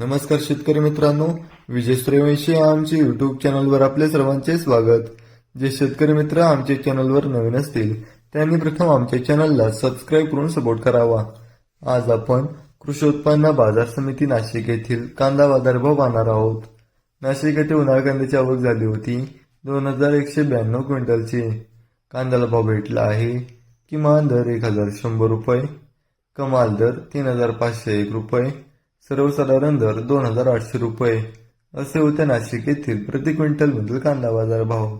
नमस्कार शेतकरी मित्रांनो विजय सूर्यवंशी आमचे आमच्या युट्यूब चॅनलवर आपले सर्वांचे स्वागत. जे शेतकरी मित्र आमच्या चॅनलवर नवीन असतील त्यांनी प्रथम आमच्या चॅनलला सबस्क्राईब करून सपोर्ट करावा. आज आपण कृषी उत्पन्न बाजार समिती नाशिक येथील कांदा बाजारभाव पाहणार आहोत. नाशिक येथे उन्हाळ कांद्याची आवक झाली होती दोन हजार एकशे ब्याण्णव क्विंटलची. कांद्याला भाव भेटला आहे किमान दर एक हजार शंभर रुपये कमाल दर तीन हजार पाचशे एक रुपये सर्वसाधारण दर दोन हजार आठशे रुपये. असे होते नाशिक येथील प्रति क्विंटल मधील कांदा बाजार भाव.